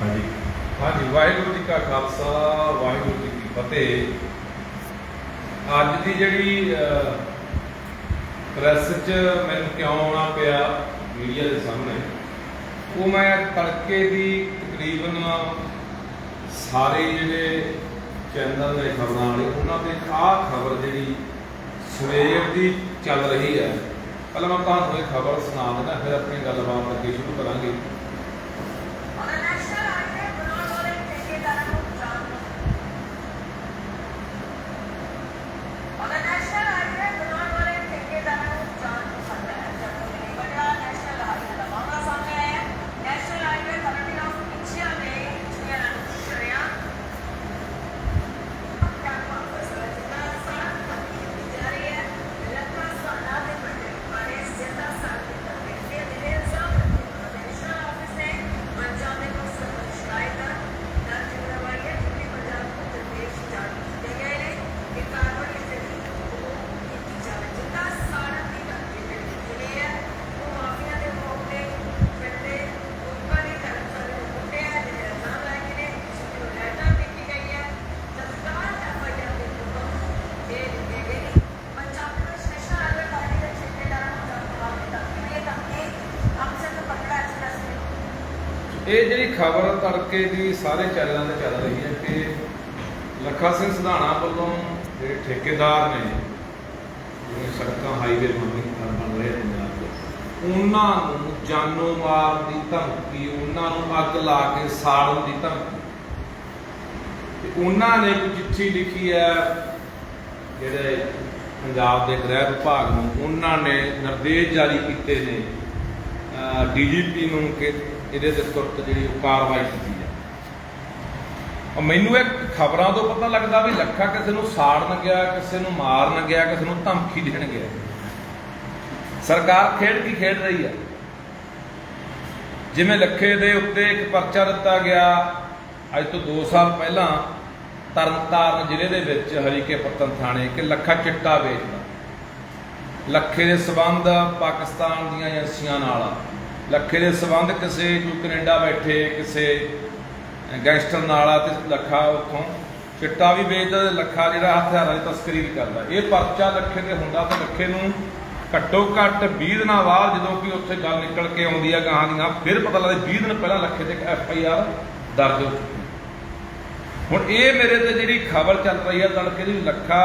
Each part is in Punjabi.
ਹਾਂਜੀ। ਹਾਂਜੀ, ਵਾਹਿਗੁਰੂ ਜੀ ਕਾ ਖਾਲਸਾ, ਵਾਹਿਗੁਰੂ ਜੀ ਕੀ ਫਤਿਹ। ਅੱਜ ਦੀ ਜਿਹੜੀ ਪ੍ਰੈਸ 'ਚ ਮੈਨੂੰ ਕਿਉਂ ਆਉਣਾ ਪਿਆ ਮੀਡੀਆ ਦੇ ਸਾਹਮਣੇ, ਉਹ ਮੈਂ ਤੜਕੇ ਦੀ ਤਕਰੀਬਨ ਸਾਰੇ ਜਿਹੜੇ ਚੈਨਲ ਨੇ, ਖਬਰਾਂ ਵਾਲੇ, ਉਹਨਾਂ 'ਤੇ ਆਹ ਖਬਰ ਜਿਹੜੀ ਸਵੇਰ ਦੀ ਚੱਲ ਰਹੀ ਹੈ। ਪਹਿਲਾਂ ਮੈਂ ਤੁਹਾਨੂੰ ਇਹ ਖਬਰ ਸੁਣਾ ਦਿੰਦਾ, ਫਿਰ ਆਪਣੀ ਗੱਲਬਾਤ ਅੱਗੇ ਸ਼ੁਰੂ ਕਰਾਂਗੇ। ਇਹ ਜਿਹੜੀ ਖਬਰ ਤੜਕੇ ਦੀ ਸਾਰੇ ਚੈਨਲਾਂ ਤੇ ਚੱਲ ਰਹੀ ਹੈ ਕਿ ਲੱਖਾ ਸਿੰਘ ਸਿਧਾਣਾ ਵੱਲੋਂ ਜਿਹੜੇ ਠੇਕੇਦਾਰ ਨੇ ਜਿਹੜੇ ਸੜਕਾਂ ਹਾਈਵੇ ਬਣ ਰਹੇ ਨੇ ਪੰਜਾਬ ਦੇ। ਉਹਨਾਂ ਨੂੰ ਜਾਨੋਂ ਮਾਰ ਦੀ ਧਮਕੀ, ਉਹਨਾਂ ਨੂੰ ਅੱਗ ਲਾ ਕੇ ਸਾੜਨ ਦੀ ਧਮਕੀ। ਤੇ ਉਹਨਾਂ ਨੇ ਚਿੱਠੀ ਲਿਖੀ ਹੈ, ਜਿਹੜੇ ਪੰਜਾਬ ਦੇ ਗ੍ਰਹਿ ਵਿਭਾਗ ਨੂੰ, ਉਹਨਾਂ ਨੇ ਨਿਰਦੇਸ਼ ਜਾਰੀ ਕੀਤੇ ਨੇ ਡੀਜੀਪੀ ਨੂੰ ਕਿ ਇਹਦੇ ਤੇ ਤੁਰਤ ਜਿਹੜੀ ਉਹ ਕਾਰਵਾਈ ਕੀਤੀ ਹੈ ਔਰ ਮੈਨੂੰ ਇਹ ਖਬਰਾਂ ਤੋਂ ਪਤਾ ਲੱਗਦਾ ਵੀ ਲੱਖਾ ਕਿਸੇ ਨੂੰ ਸਾੜਨ ਗਿਆ, ਕਿਸੇ ਨੂੰ ਮਾਰਨ ਗਿਆ, ਕਿਸੇ ਨੂੰ ਧਮਕੀ ਦੇਣ ਗਿਆ। ਸਰਕਾਰ ਖੇਡ ਕੀ ਖੇਡ ਰਹੀ ਹੈ? ਜਿਵੇਂ ਲੱਖੇ ਦੇ ਉੱਤੇ ਇੱਕ ਪਰਚਾ ਦਿੱਤਾ ਗਿਆ, ਅੱਜ ਤੋਂ 2 ਸਾਲ ਪਹਿਲਾਂ ਤਰਨਤਾਰਨ ਜ਼ਿਲ੍ਹੇ ਦੇ ਵਿੱਚ ਹਰੀਕੇ ਪੱਤਨ ਥਾਣੇ ਕਿ ਲੱਖਾ ਚਿੱਟਾ ਵੇਚਦਾ। ਲੱਖੇ ਦੇ ਸਬੰਧ ਪਾਕਿਸਤਾਨ ਦੀਆਂ ਏਜੰਸੀਆਂ ਨਾਲ ਆ। ਲੱਖੇ ਦੇ ਸਬੰਧ ਕਿਸੇ ਕੋਈ ਕੈਨੇਡਾ ਬੈਠੇ, ਕਿਸੇ ਗੈਂਗਸਟਰ ਨਾਲ ਆ ਤੇ ਲੱਖਾ ਉੱਥੋਂ ਚਿੱਟਾ ਵੀ ਵੇਚਦਾ ਤੇ ਲੱਖਾ ਜਿਹੜਾ ਹਥਿਆਰਾਂ ਦੀ ਤਸਕਰੀ ਵੀ ਕਰਦਾ। ਇਹ ਪਰਚਾ ਲੱਖੇ ਤੇ ਹੁੰਦਾ ਤੇ ਲੱਖੇ ਨੂੰ ਘੱਟੋ ਘੱਟ 20 ਦਿਨਾਂ ਬਾਅਦ ਜਦੋਂ ਕਿ ਉੱਥੇ ਗੱਲ ਨਿਕਲ ਕੇ ਆਉਂਦੀ ਆ ਗਾਹਾਂ ਦੀਆਂ, ਫਿਰ ਪਤਾ ਲੱਗਦਾ 20 ਦਿਨ ਪਹਿਲਾਂ ਲੱਖੇ ਤੇ ਇੱਕ ਐਫ ਆਈ ਆਰ ਦਰਜ ਹੋ ਚੁੱਕੀ ਹੁਣ ਇਹ ਮੇਰੇ ਤੇ ਜਿਹੜੀ ਖਬਰ ਚੱਲ ਰਹੀ ਹੈ ਤੜਕੇ ਦੀ ਲੱਖਾ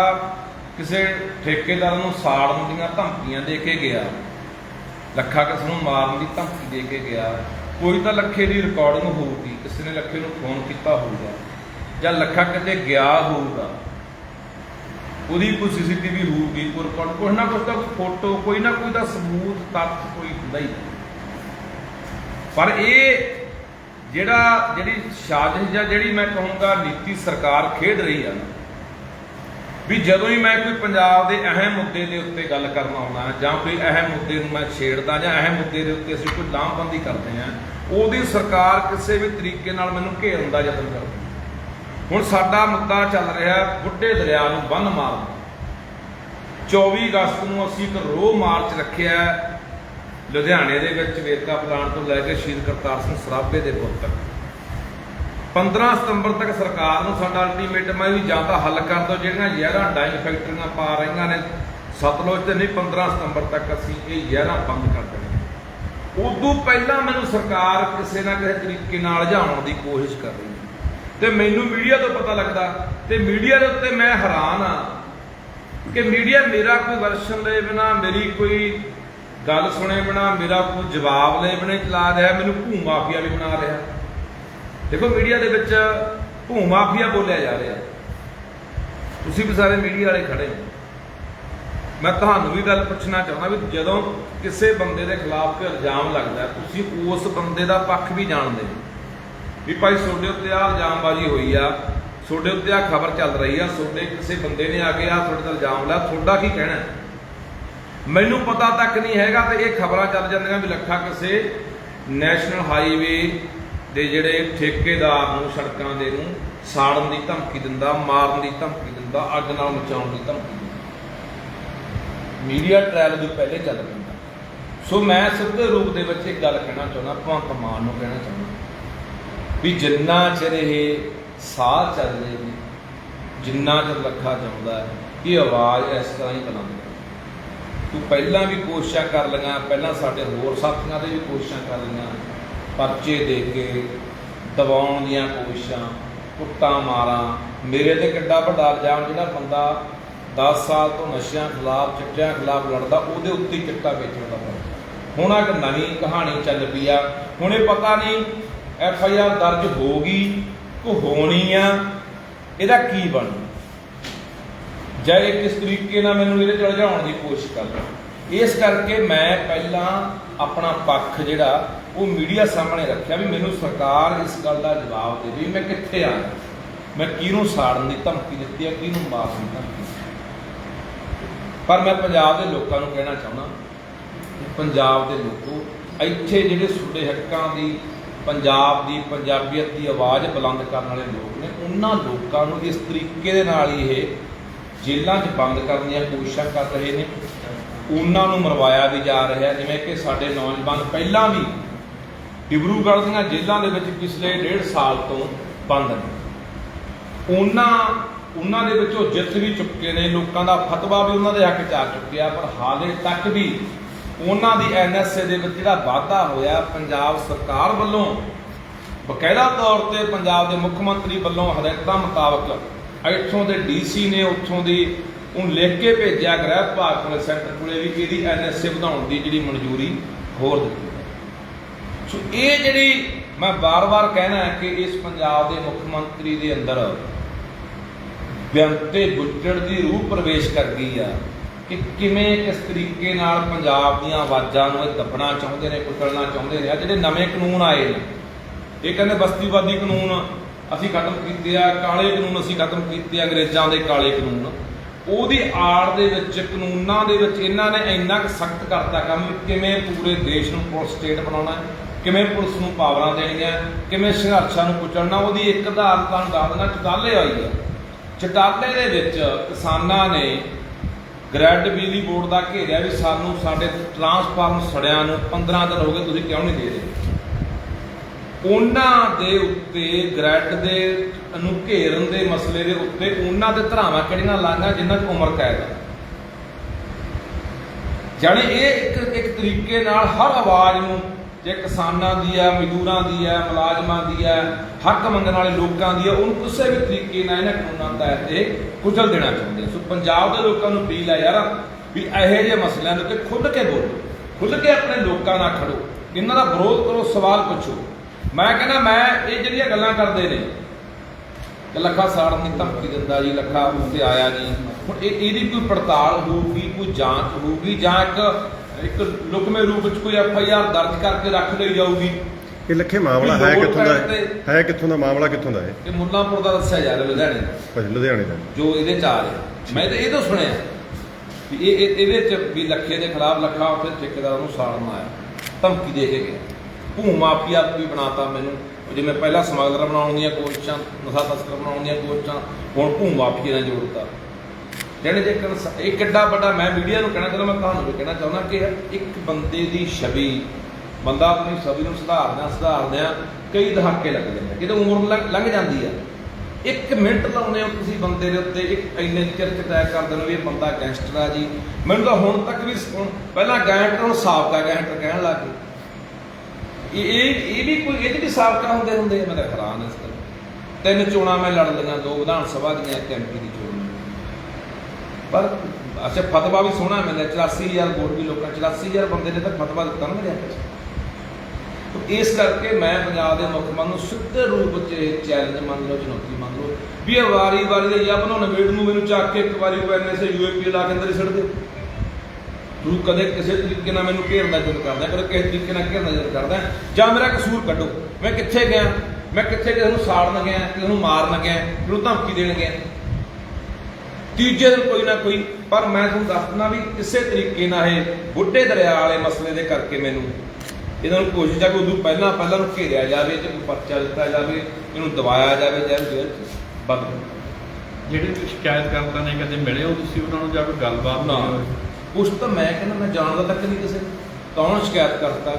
ਕਿਸੇ ਠੇਕੇਦਾਰ ਨੂੰ ਸਾੜਨ ਦੀਆਂ ਧਮਕੀਆਂ ਦੇ ਕੇ ਗਿਆ। ਲੱਖਾ ਕਿਸ ਨੂੰ ਮਾਰਨ ਦੀ ਧਮਕੀ ਦੇ ਕੇ ਗਿਆ। ਕੋਈ ਤਾਂ ਲੱਖੇ ਦੀ ਰਿਕਾਰਡਿੰਗ ਹੋਊਗੀ, ਕਿਸੇ ਨੇ ਲੱਖੇ ਨੂੰ ਫੋਨ ਕੀਤਾ ਹੋਊਗਾ, ਜਾਂ ਲੱਖਾ ਕਿਤੇ ਗਿਆ ਹੋਊਗਾ। ਉਹਦੀ ਕੋਈ ਸੀਸੀਟੀਵੀ ਹੋਊਗੀ, ਕੋਈ ਰਿਕਾਰਡ ਕੋਈ ਨਾ ਕੁਛ ਤਾਂ ਕੋਈ ਫੋਟੋ ਕੋਈ ਨਾ ਕੋਈ ਤਾਂ ਸਬੂਤ, ਤੱਥ ਕੋਈ ਹੁੰਦਾ ਹੀ ਪਰ ਇਹ ਜਿਹੜਾ, ਜਿਹੜੀ ਸਾਜ਼ਿਸ਼ ਜਾਂ ਜਿਹੜੀ ਮੈਂ ਕਹੂੰਗਾ ਨੀਤੀ ਸਰਕਾਰ ਖੇਡ ਰਹੀ ਆ ਵੀ ਜਦੋਂ ਹੀ ਮੈਂ ਕੋਈ ਪੰਜਾਬ ਦੇ ਅਹਿਮ ਮੁੱਦੇ ਦੇ ਉੱਤੇ ਗੱਲ ਕਰਨ ਆਉਣਾ ਜਾਂ ਕੋਈ ਅਹਿਮ ਮੁੱਦੇ ਨੂੰ ਮੈਂ ਛੇੜਦਾ ਜਾਂ ਅਹਿਮ ਮੁੱਦੇ ਦੇ ਉੱਤੇ ਅਸੀਂ ਕੋਈ ਲਾਮਬੰਦੀ ਕਰਦੇ ਹਾਂ, ਉਹਦੀ ਸਰਕਾਰ ਕਿਸੇ ਵੀ ਤਰੀਕੇ ਨਾਲ ਮੈਨੂੰ ਘੇਰਨ ਦਾ ਯਤਨ ਕਰਦੀ ਹੁਣ ਸਾਡਾ ਮੁੱਦਾ ਚੱਲ ਰਿਹਾ ਬੁੱਢੇ ਦਰਿਆ ਨੂੰ ਬੰਨ ਮਾਰਨ। 24 ਅਗਸਤ ਨੂੰ ਅਸੀਂ ਇੱਕ ਰੋਹ ਮਾਰਚ ਰੱਖਿਆ ਲੁਧਿਆਣੇ ਦੇ ਵਿੱਚ ਵੇਰਕਾ ਪਲਾਂਟ ਤੋਂ ਲੈ ਕੇ ਸ਼ਹੀਦ ਕਰਤਾਰ ਸਿੰਘ ਸਰਾਭੇ ਦੇ ਪੁੱਤਰ। 15 ਸਤੰਬਰ ਤੱਕ ਸਰਕਾਰ ਨੂੰ ਸਾਡਾ ਅਲਟੀਮੇਟਮ ਹੈ ਵੀ ਜਾਂ ਤਾਂ ਹੱਲ ਕਰ ਦਿਓ, ਜਿਹੜੀਆਂ ਜ਼ਹਿਰਾਂ ਡਾਈ ਫੈਕਟਰੀਆਂ ਪਾ ਰਹੀਆਂ ਨੇ। ਸਤਲੁਜ ਤੇ ਨਹੀਂ 15 ਸਤੰਬਰ ਤੱਕ ਅਸੀਂ ਇਹ ਜ਼ਹਿਰਾਂ ਬੰਦ ਕਰ ਦੇਣੀਆਂ। ਉਦੋਂ ਪਹਿਲਾਂ ਮੈਨੂੰ ਸਰਕਾਰ ਕਿਸੇ ਨਾ ਕਿਸੇ ਤਰੀਕੇ ਨਾਲ ਜਾਣ ਦੀ ਕੋਸ਼ਿਸ਼ ਕਰ ਰਹੀ ਹੈ ਤੇ ਮੈਨੂੰ ਮੀਡੀਆ ਤੋਂ ਪਤਾ ਲੱਗਦਾ, ਤੇ ਮੀਡੀਆ ਦੇ ਉੱਤੇ ਮੈਂ ਹੈਰਾਨ ਆ ਕਿ ਮੀਡੀਆ ਮੇਰਾ ਕੋਈ ਵਰਸ਼ਨ ਲਏ ਬਿਨਾ, ਮੇਰੀ ਕੋਈ ਗੱਲ ਸੁਣੇ ਬਿਨਾ, ਮੇਰਾ ਕੋਈ ਜਵਾਬ ਲਏ ਬਿਨਾ ਚਲਾ ਰਿਹਾ, ਮੈਨੂੰ ਭੂ ਮਾਫੀਆ ਵੀ ਬਣਾ ਰਿਹਾ। ਦੇਖੋ, ਮੀਡੀਆ ਦੇ ਵਿੱਚ ਭੂ ਮਾਫੀਆ ਬੋਲਿਆ ਜਾ ਰਿਹਾ। ਤੁਸੀਂ ਵੀ ਸਾਰੇ ਮੀਡੀਆ ਵਾਲੇ ਖੜੇ ਹੋ। ਮੈਂ ਤੁਹਾਨੂੰ ਵੀ ਗੱਲ ਪੁੱਛਣਾ ਚਾਹੁੰਦਾ ਵੀ ਜਦੋਂ ਕਿਸੇ ਬੰਦੇ ਦੇ ਖਿਲਾਫ ਕੋਈ ਇਲਜ਼ਾਮ ਲੱਗਦਾ ਤੁਸੀਂ ਉਸ ਬੰਦੇ ਦਾ ਪੱਖ ਵੀ ਜਾਣਦੇ ਹੋ। ਵੀ ਭਾਈ, ਤੁਹਾਡੇ ਉੱਤੇ ਆ ਇਲਜ਼ਾਮਬਾਜ਼ੀ ਹੋਈ ਆ, ਤੁਹਾਡੇ ਉੱਤੇ ਆ ਖਬਰ ਚੱਲ ਰਹੀ ਆ, ਤੁਹਾਡੇ ਕਿਸੇ ਬੰਦੇ ਨੇ ਆ ਕੇ ਆ ਤੁਹਾਡੇ ਤੇ ਇਲਜ਼ਾਮ ਲਾਇਆ, ਤੁਹਾਡਾ ਕੀ ਕਹਿਣਾ ਮੈਨੂੰ ਪਤਾ ਤੱਕ ਨਹੀਂ ਹੈਗਾ ਤੇ ਇਹ ਖਬਰਾਂ ਚੱਲ ਜਾਂਦੀਆਂ ਵੀ ਲੱਖਾ ਕਿਸੇ ਨੈਸ਼ਨਲ ਹਾਈਵੇ ਦੇ ਜਿਹੜੇ ਠੇਕੇਦਾਰ ਨੂੰ ਸੜਕਾਂ ਦੇ ਨੂੰ ਸਾੜਨ ਦੀ ਧਮਕੀ ਦਿੰਦਾ ਮਾਰਨ ਦੀ ਧਮਕੀ ਦਿੰਦਾ ਅੱਗ ਨਾਲ ਮਚਾਉਣ ਦੀ ਧਮਕੀ ਦਿੰਦਾ। ਮੀਡੀਆ ਟ੍ਰਾਇਲ ਤੋਂ ਪਹਿਲੇ ਚੱਲ ਪੈਂਦਾ। ਸੋ ਮੈਂ ਸਿੱਧੇ ਰੂਪ ਦੇ ਵਿੱਚ ਇੱਕ ਗੱਲ ਕਹਿਣਾ ਚਾਹੁੰਦਾ ਭਗਵੰਤ ਮਾਨ ਨੂੰ ਕਹਿਣਾ ਚਾਹੁੰਦਾ ਵੀ ਜਿੰਨਾ ਚਿਰ ਇਹ ਸਾਹ ਚੱਲ ਰਹੇ ਨੇ ਜਿੰਨਾ ਚਿਰ ਲੱਖਾ ਜਾਂਦਾ ਹੈ, ਇਹ ਆਵਾਜ਼ ਇਸ ਤਰ੍ਹਾਂ ਹੀ ਬੁਲੰਦ ਤੂੰ ਪਹਿਲਾਂ ਵੀ ਕੋਸ਼ਿਸ਼ਾਂ ਕਰ ਲਈਆਂ ਪਹਿਲਾਂ ਸਾਡੇ ਹੋਰ ਸਾਥੀਆਂ ਦੇ ਵੀ ਕੋਸ਼ਿਸ਼ਾਂ ਕਰ ਲਈਆਂ। ਪਰਚੇ ਦੇ ਕੇ ਦਬਾਉਣ ਦੀਆਂ ਕੋਸ਼ਿਸ਼ਾਂ, ਕੁੱਟਾਂ ਮਾਰਾਂ। ਮੇਰੇ ਤੇ ਕਿੱਡਾ ਵੱਡਾ ਇਲਜ਼ਾਮ ਜਿਹੜਾ ਬੰਦਾ 10 ਸਾਲ ਤੋਂ ਨਸ਼ਿਆਂ ਖਿਲਾਫ, ਚਿੱਟਿਆਂ ਖਿਲਾਫ ਲੜਦਾ, ਉਹਦੇ ਉੱਤੇ ਚਿੱਟਾ ਵੇਚਣ ਦਾ ਹੁਣ ਆ ਇੱਕ ਨਵੀਂ ਕਹਾਣੀ ਚੱਲ ਪਈ ਆ। ਹੁਣ ਇਹ ਪਤਾ ਨਹੀਂ ਐਫ ਆਈ ਆਰ ਦਰਜ ਹੋ ਗਈ ਕੋ ਹੋਣੀ ਆ। ਇਹਦਾ ਕੀ ਬਣੂ? ਜਾਂ ਇਹ ਕਿਸ ਤਰੀਕੇ ਨਾਲ ਮੈਨੂੰ ਇਹਦੇ ਚਲ ਜਾਣ ਦੀ ਕੋਸ਼ਿਸ਼ ਕਰਦਾ ਇਸ ਕਰਕੇ ਮੈਂ ਪਹਿਲਾਂ ਆਪਣਾ ਪੱਖ ਜਿਹੜਾ ਉਹ ਮੀਡੀਆ ਸਾਹਮਣੇ ਰੱਖਿਆ ਵੀ ਮੈਨੂੰ ਸਰਕਾਰ ਇਸ ਗੱਲ ਦਾ ਜਵਾਬ ਦੇ ਵੀ ਮੈਂ ਕਿੱਥੇ ਆ? ਮੈਂ ਕਿਹਨੂੰ ਸਾੜਨ ਦੀ ਧਮਕੀ ਦਿੱਤੀ ਹੈ, ਕਿਹਨੂੰ ਮਾਰਨ ਦੀ ਧਮਕੀ ਪਰ ਮੈਂ ਪੰਜਾਬ ਦੇ ਲੋਕਾਂ ਨੂੰ ਕਹਿਣਾ ਚਾਹੁੰਦਾ ਪੰਜਾਬ ਦੇ ਲੋਕੋ, ਇੱਥੇ ਜਿਹੜੇ ਸੁਡੇ ਹੱਕਾਂ ਦੀ, ਪੰਜਾਬ ਦੀ ਪੰਜਾਬੀਅਤ ਦੀ ਆਵਾਜ਼ ਬੁਲੰਦ ਕਰਨ ਵਾਲੇ ਲੋਕ ਨੇ, ਉਹਨਾਂ ਲੋਕਾਂ ਨੂੰ ਇਸ ਤਰੀਕੇ ਦੇ ਨਾਲ ਇਹ ਜੇਲ੍ਹਾਂ 'ਚ ਬੰਦ ਕਰਨ ਦੀਆਂ ਕੋਸ਼ਿਸ਼ਾਂ ਕਰ ਰਹੇ ਨੇ। ਉਹਨਾਂ ਨੂੰ ਮਰਵਾਇਆ ਵੀ ਜਾ ਰਿਹਾ, ਜਿਵੇਂ ਕਿ ਸਾਡੇ ਨੌਜਵਾਨ ਪਹਿਲਾਂ ਵੀ ਡਿਬਰੂਗੜ੍ਹ ਦੀਆਂ ਜੇਲ੍ਹਾਂ ਦੇ ਵਿੱਚ ਪਿਛਲੇ ਡੇਢ ਸਾਲ ਤੋਂ ਬੰਦ ਨੇ। ਉਹਨਾਂ ਉਹਨਾਂ ਦੇ ਵਿੱਚੋਂ ਜਿੱਤ ਵੀ ਚੁੱਕੇ ਨੇ, ਲੋਕਾਂ ਦਾ ਫਤਵਾ ਵੀ ਉਹਨਾਂ ਦੇ ਹੱਕ 'ਚ ਆ ਚੁੱਕਿਆ, ਪਰ ਹਾਲੇ ਤੱਕ ਵੀ ਉਹਨਾਂ ਦੀ ਐਨਐਸਏ ਦੇ ਵਿੱਚ ਜਿਹੜਾ ਵਾਧਾ ਹੋਇਆ, ਪੰਜਾਬ ਸਰਕਾਰ ਵੱਲੋਂ ਬਕਾਇਦਾ ਤੌਰ ਤੇ ਪੰਜਾਬ ਦੇ ਮੁੱਖ ਮੰਤਰੀ ਵੱਲੋਂ ਹਦਾਇਤਾਂ ਮੁਤਾਬਕ ਇੱਥੋਂ ਦੇ ਡੀਸੀ ਨੇ ਉੱਥੋਂ ਦੀ ਉਹ ਲਿਖ ਕੇ ਭੇਜਿਆ ਗ੍ਰਹਿ ਵਿਭਾਗ ਕੋਲੇ, ਸੈਂਟਰ ਕੋਲੇ ਵੀ ਇਹਦੀ ਐਨਐਸਏ ਵਧਾਉਣ ਦੀ ਜਿਹੜੀ ਮਨਜ਼ੂਰੀ ਹੋਰ ਦਿੱਤੀ। ਸੋ ਇਹ ਜਿਹੜੀ ਮੈਂ ਵਾਰ-ਵਾਰ ਕਹਿਣਾ ਹੈ ਕਿ ਇਸ ਪੰਜਾਬ ਦੇ ਮੁੱਖ ਮੰਤਰੀ ਦੇ ਅੰਦਰ ਬਿਆੰਤੇ ਬੁੱਟੜ ਦੀ ਰੂਹ ਪ੍ਰਵੇਸ਼ ਕਰ ਗਈ ਆ ਕਿ ਕਿਵੇਂ ਕਿਸ ਤਰੀਕੇ ਨਾਲ ਪੰਜਾਬ ਦੀਆਂ ਆਵਾਜ਼ਾਂ ਨੂੰ ਇਹ ਦੱਬਣਾ ਚਾਹੁੰਦੇ ਨੇ ਕੁਚਲਣਾ ਚਾਹੁੰਦੇ ਨੇ। ਆ ਜਿਹੜੇ ਨਵੇਂ ਕਾਨੂੰਨ ਆਏ ਨੇ ਇਹ ਕਹਿੰਦੇ ਬਸਤੀਵਾਦੀ ਕਾਨੂੰਨ ਅਸੀਂ ਖਤਮ ਕੀਤੇ ਆ ਕਾਲੇ ਕਾਨੂੰਨ ਅਸੀਂ ਖਤਮ ਕੀਤੇ ਆ ਅੰਗਰੇਜ਼ਾਂ ਦੇ ਕਾਲੇ ਕਾਨੂੰਨ। ਉਹਦੀ ਆੜ ਦੇ ਵਿੱਚ ਕਾਨੂੰਨਾਂ ਦੇ ਵਿੱਚ ਇਹਨਾਂ ਨੇ ਇੰਨਾ ਕੁ ਸਖਤ ਕਰਤਾ ਕੰਮ ਕਿਵੇਂ ਪੂਰੇ ਦੇਸ਼ ਨੂੰ ਪੁਲਿਸ ਸਟੇਟ ਬਣਾਉਣਾ ਹੈ, ਕਿਵੇਂ ਪੁਲਿਸ ਨੂੰ ਪਾਵਰਾਂ ਦੇਣੀਆਂ, ਕਿਵੇਂ ਸੰਘਰਸ਼ਾਂ ਨੂੰ ਕੁਚਲਣਾ ਉਹਦੀ ਇੱਕ ਆਧਾਰ ਤੁਹਾਨੂੰ ਦੱਸ ਦੇਣਾ ਚਟਾਲੇ ਆਈ ਆ। ਚਟਾਲੇ ਦੇ ਵਿੱਚ ਕਿਸਾਨਾਂ ਨੇ ਗ੍ਰੈਡ ਬਿਜਲੀ ਬੋਰਡ ਦਾ ਘੇਰਿਆ ਵੀ ਸਾਨੂੰ ਸਾਡੇ ਟਰਾਂਸਫਾਰਮ ਸੜਿਆਂ ਨੂੰ 15 ਦਿਨ ਹੋ ਗਏ, ਤੁਸੀਂ ਕਿਉਂ ਨਹੀਂ ਦੇ ਰਹੇ? ਉਹਨਾਂ ਦੇ ਉੱਤੇ, ਗ੍ਰੈਡ ਦੇ ਨੂੰ ਘੇਰਨ ਦੇ ਮਸਲੇ ਦੇ ਉੱਤੇ ਉਹਨਾਂ ਦੇ ਧਰਾਵਾਂ ਕਿਹੜੀਆਂ ਲਾਂਘਾਂ ਜਿਨ੍ਹਾਂ 'ਚ ਉਮਰ ਕੈਦ ਹੈ ਜਾਣੀ ਇਹ ਇੱਕ ਇੱਕ ਤਰੀਕੇ ਨਾਲ ਹਰ ਆਵਾਜ਼ ਨੂੰ ਜੇ ਕਿਸਾਨਾਂ ਦੀ ਹੈ, ਮਜ਼ਦੂਰਾਂ ਦੀ ਹੈ, ਮੁਲਾਜ਼ਮਾਂ ਦੀ ਹੈ, ਹੱਕ ਮੰਗਣ ਵਾਲੇ ਲੋਕਾਂ ਦੀ ਹੈ, ਉਹਨੂੰ ਕਿਸੇ ਵੀ ਤਰੀਕੇ ਨਾਲ ਇਹਨਾਂ ਕਾਨੂੰਨਾਂ ਤਹਿਤ ਇਹ ਕੁਚਲ ਦੇਣਾ ਚਾਹੁੰਦੇ ਸੋ ਪੰਜਾਬ ਦੇ ਲੋਕਾਂ ਨੂੰ ਅਪੀਲ ਹੈ ਯਾਰ ਵੀ ਇਹੋ ਜਿਹੇ ਮਸਲਿਆਂ ਦੇ ਉੱਤੇ ਖੁੱਲ੍ਹ ਕੇ ਬੋਲੋ, ਖੁੱਲ੍ਹ ਕੇ ਆਪਣੇ ਲੋਕਾਂ ਨਾਲ ਖੜੋ, ਇਹਨਾਂ ਦਾ ਵਿਰੋਧ ਕਰੋ, ਸਵਾਲ ਪੁੱਛੋ। ਮੈਂ ਕਹਿੰਦਾ ਮੈਂ ਇਹ ਜਿਹੜੀਆਂ ਗੱਲਾਂ ਕਰਦੇ ਨੇ ਕਿ ਲੱਖਾ ਸਾੜਨ ਦੀ ਧਮਕੀ ਦਿੰਦਾ ਜੀ, ਲੱਖਾ ਉੱਤੇ ਆਇਆ ਨਹੀਂ ਹੁਣ ਇਹ ਇਹਦੀ ਕੋਈ ਪੜਤਾਲ ਹੋਊਗੀ, ਕੋਈ ਜਾਂਚ ਹੋਊਗੀ ਜਾਂ ਇੱਕ ਇੱਕ ਲੁਕਮੇ ਰੂਪ ਵਿੱਚ ਕੋਈ ਐਫ ਆਈ ਆਰ ਦਰਜ ਕਰਕੇ ਰੱਖ ਲਈ ਜਾਊਗੀ। ਇਹ ਲੱਖੇ ਮਾਮਲਾ ਹੈ ਕਿੱਥੋਂ ਦਾ ਹੈ? ਹੈ ਕਿੱਥੋਂ ਦਾ? ਮਾਮਲਾ ਕਿੱਥੋਂ ਦਾ ਹੈ? ਕਿ ਮੁੱਲਾਂਪੁਰ ਦਾ ਦੱਸਿਆ ਜਾ ਰਿਹਾ ਲੁਧਿਆਣੇ ਦਾ, ਭਾਜੀ ਲੁਧਿਆਣੇ ਦਾ। ਜੋ ਇਹਦੇ ਚ ਆ ਰਿਹਾ ਮੈਂ ਤਾਂ ਇਹ ਤੋਂ ਸੁਣਿਆ ਵੀ ਇਹ ਇਹ- ਇਹਦੇ ਚ ਵੀ ਲੱਖੇ ਦੇ ਖਿਲਾਫ ਲੱਖਾ ਉੱਥੇ ਠੇਕੇਦਾਰ ਨੂੰ ਸਾੜਨ ਆਇਆ। ਧਮਕੀ ਦੇ ਕੇ ਗਿਆ। ਭੂ ਮਾਫੀਆ ਵੀ ਬਣਾਤਾ ਮੈਨੂੰ। ਜਿਵੇਂ ਪਹਿਲਾਂ ਸਮਗਲਰ ਬਣਾਉਣ ਦੀਆਂ ਕੋਸ਼ਿਸ਼ਾਂ ਨਸ਼ਾ ਤਸਕਰ ਬਣਾਉਣ ਦੀਆਂ ਕੋਸ਼ਿਸ਼ਾਂ ਹੁਣ ਭੂ ਮਾਫੀਆ ਨੇ ਜੋੜਤਾ। ਜਿਹੜੇ ਜੇ ਕਨਸ- ਇਹ ਕਿੱਡਾ ਵੱਡਾ ਮੈਂ ਮੀਡੀਆ ਨੂੰ ਕਹਿਣਾ ਚਾਹੁੰਦਾ ਮੈਂ ਤੁਹਾਨੂੰ ਵੀ ਕਹਿਣਾ ਚਾਹੁੰਦਾ ਕਿ ਇੱਕ ਬੰਦੇ ਦੀ ਛਵੀ ਬੰਦਾ ਆਪਣੀ ਛਵੀ ਨੂੰ ਸੁਧਾਰਦਿਆਂ ਸੁਧਾਰਦਿਆਂ ਕਈ ਦਹਾਕੇ ਲੱਗਦੇ ਨੇ ਕਿਤੇ ਉਮਰ ਲੰਘ- ਲੰਘ ਜਾਂਦੀ ਆ। ਇੱਕ ਮਿੰਟ ਲਾਉਂਦੇ ਹੋ ਤੁਸੀਂ ਬੰਦੇ ਦੇ ਉੱਤੇ ਇੱਕ ਇੰਨੇ ਚਿਰ 'ਚ ਤੈਅ ਕਰ ਦਿੰਦੇ ਹੋ ਵੀ ਇਹ ਬੰਦਾ ਗੈਂਗਸਟਰ ਆ ਜੀ। ਮੈਨੂੰ ਤਾਂ ਹੁਣ ਤੱਕ ਵੀ ਹੁਣ ਪਹਿਲਾਂ ਗੈਂਗਸਟਰ ਹੁਣ ਸਾਬਕਾ ਗੈਂਗਸਟਰ ਕਹਿਣ ਲੱਗ ਗਏ। ਇਹ ਇਹ ਇਹ ਵੀ ਕੋਈ ਇਹਦੇ ਵੀ ਸਾਬਕਾ ਹੁੰਦੇ ਹੁੰਦੇ ਆ, ਮੈਂ ਤਾਂ ਹੈਰਾਨ ਇਸ ਗੱਲ। ਤਿੰਨ ਚੋਣਾਂ ਮੈਂ ਲੜ ਲਈਆਂ ਦੋ ਵਿਧਾਨ ਸਭਾ ਦੀਆਂ ਇੱਕ ਐਮਪੀ ਦੀ ਚੋਣ। ਪਰ ਅੱਛਾ, ਫਤਵਾ ਵੀ ਸੋਹਣਾ ਮਿਲਿਆ 84000 ਵੋਟ ਵੀ ਲੋਕਾਂ 84000 ਬੰਦੇ ਨੇ ਤਾਂ ਫਤਵਾ ਦਿੱਤਾ ਨਾ ਮੇਰੇ ਹੱਥ ਇਸ ਕਰਕੇ ਮੈਂ ਪੰਜਾਬ ਦੇ ਮੁੱਖ ਮੰਤਰੀ ਨੂੰ ਸਿੱਧੇ ਰੂਪ 'ਚ ਚੈਲੰਜ ਮੰਨ ਲਓ, ਚੁਣੌਤੀ ਮੰਨ ਲਓ, ਵੀ ਇਹ ਵਾਰੀ ਵਾਰੀ ਦੇ ਜਾਂ ਬਣਾਉਣ ਵੇੜ ਨੂੰ ਮੈਨੂੰ ਚੱਕ ਕੇ ਇੱਕ ਵਾਰੀ ਉਹ ਐਨਐਸਏ ਯੂਏਪੀ ਲਾ ਕੇ ਅੰਦਰ ਹੀ ਛੱਡ ਦਿਓ ਤੂੰ ਕਦੇ ਕਿਸੇ ਤਰੀਕੇ ਨਾਲ ਮੈਨੂੰ ਘੇਰਨਾ ਜੁਰ ਕਰਦਾ, ਕਦੇ ਕਿਸੇ ਤਰੀਕੇ ਨਾਲ ਘੇਰਨਾ ਜੁਰ ਕਰਦਾ, ਜਾਂ ਮੇਰਾ ਕਸੂਰ ਕੱਢੋ। ਮੈਂ ਕਿੱਥੇ ਗਿਆ? ਮੈਂ ਕਿੱਥੇ ਕਿਸੇ ਨੂੰ ਸਾੜਨ ਗਿਆ, ਕਿਸੇ ਨੂੰ ਮਾਰਨ ਗਿਆ, ਕਿਸੇ ਨੂੰ ਧਮਕੀ ਦੇਣ ਗਿਆ? ਤੀਜੇ ਦਿਨ ਕੋਈ ਨਾ ਕੋਈ ਪਰ ਮੈਂ ਤੁਹਾਨੂੰ ਦੱਸਣਾ ਵੀ ਕਿਸੇ ਤਰੀਕੇ ਨਾਲ ਇਹ ਬੁੱਢੇ ਦਰਿਆ ਵਾਲੇ ਮਸਲੇ ਦੇ ਕਰਕੇ ਮੈਨੂੰ ਇਹਨਾਂ ਨੂੰ ਕੋਸ਼ਿਸ਼ ਆ ਕਿ ਉਦੋਂ ਪਹਿਲਾਂ ਪਹਿਲਾਂ ਨੂੰ ਘੇਰਿਆ ਜਾਵੇ ਤੇ ਕੋਈ ਪਰਚਾ ਦਿੱਤਾ ਜਾਵੇ ਇਹਨੂੰ ਦਬਾਇਆ ਜਾਵੇ ਜਾਂ ਜੇਲ੍ਹ ਬੰਦ ਜਿਹੜੇ ਵੀ ਸ਼ਿਕਾਇਤਕਰਤਾ ਨੇ ਕਦੇ ਮਿਲੇ ਹੋ ਤੁਸੀਂ ਉਹਨਾਂ ਨੂੰ ਜਾਂ ਕੋਈ ਗੱਲਬਾਤ ਨਾ? ਕੁਛ ਤਾਂ ਮੈਂ ਕਹਿੰਦਾ ਮੈਂ ਜਾਣਦਾ ਤੱਕ ਨਹੀਂ ਕਿਸੇ ਨੂੰ। ਕੌਣ ਸ਼ਿਕਾਇਤ ਕਰਤਾ